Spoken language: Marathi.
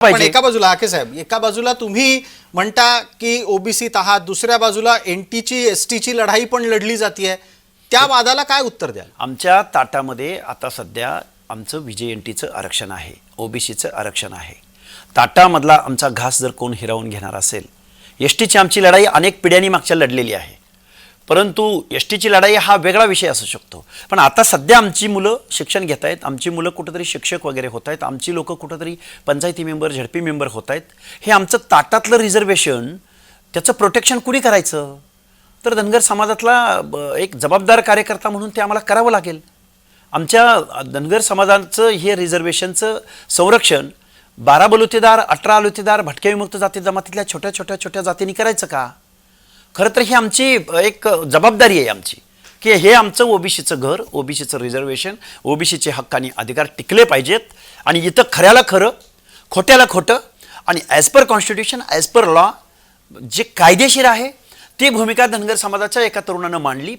पण एका बाजूला हाके साहेब एका बाजूला तुम्ही म्हणता की ओबीसीत आहात दुसऱ्या बाजूला एनटीची एसटीची लढाई पण लढली जाते त्या वादाला काय उत्तर द्याल? आमच्या ताटामध्ये आता सध्या आमचं विजय एन टीचं आरक्षण आहे ओबीसीचं आरक्षण आहे. ताटामधला आमचा घास जर कोण हिरावून घेणार असेल एस टीची आमची लढाई अनेक पिढ्यांनी मागच्या लढलेली आहे. परंतु एस टीची लढाई हा वेगळा विषय असू शकतो. पण आता सध्या आमची मुलं शिक्षण घेत आहेत आमची मुलं कुठंतरी शिक्षक वगैरे होत आहेत आमची लोकं कुठंतरी पंचायती मेंबर झडपी मेंबर होत आहेत. हे आमचं ताटातलं रिझर्वेशन त्याचं प्रोटेक्शन कुणी करायचं? तर धनगर समाजातला ब- एक जबाबदार कार्यकर्ता म्हणून ते आम्हाला करावं लागेल. आमच्या धनगर समाजाचं हे रिझर्वेशनचं संरक्षण बारा बलुतेदार अठरा अलुतेदार भटक्या विमुक्त जाती जमातीतल्या छोट्या छोट्या छोट्या जातींनी करायचं का? खरं तर ही आमची एक जबाबदारी आहे आमची. की हे आमचं ओबीसीचं घर ओबीसीचं रिझर्वेशन ओबीसीचे हक्क आणि अधिकार टिकले पाहिजेत. आणि इथं खऱ्याला खरं खोट्याला खोटं आणि as per constitution as per law जे कायदेशीर आहे ती भूमिका धनगर समाजाच्या एका तरुणानं मांडली.